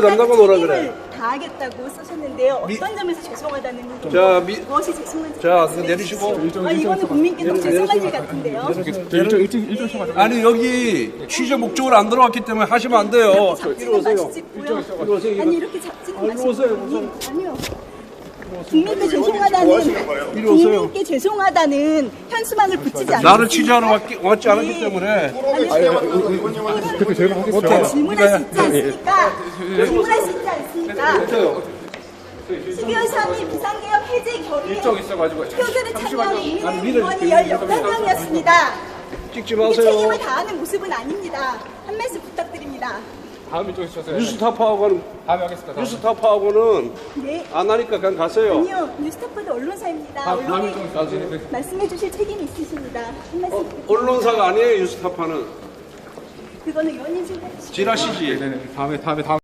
미디어 담당관 오라 그래. 다하겠다고 쓰셨는데요. 미- 어떤 점에서 죄송하다는 자, 미- 무엇이 죄송한지 자, 말씀해 그거 내리시고. 주십시오. 아, 이거는 국민께 너무 죄송한 일 같은데요. 일정 일정 일정 시간 아니 여기 취재 목적으로 안 들어왔기 때문에 하시면 안 돼요. 잡지는 마시고요. 아니 이렇게 잡지는 마시고 아니요. 국민께 죄송하다는. 국민께 죄송하다는 현수막을 붙이지 않습니다. 나를 취재하러 왔기, 왔지 않았기 때문에 그때 저희가 하겠습니다. 질문할 수 있지 않습니까? 질문할 수 있지 않습니까? 수교사님 비상계엄 해제 결의에 표결에 참여한 국민의힘 의원이 18명이었습니다. 찍지 마세요. 책임을 다하는 모습은 아닙니다. 한 말씀 부탁드립니다. 다음 일정 주셨어요. 뉴스타파하고는 다음에 하겠습니다. 다음. 뉴스타파하고는 네. 안 하니까 그냥 가세요. 아니요, 뉴스타파도 언론사입니다. 다음 다음 언론이 일정 주셨어요. 말씀해 주실 책임이 있으십니다. 한 말씀 부탁드립니다. 언론사가 아니에요 뉴스타파는 그거는 의원님 생각이시죠. 지라시지. 네네. 다음에 다음에 다음.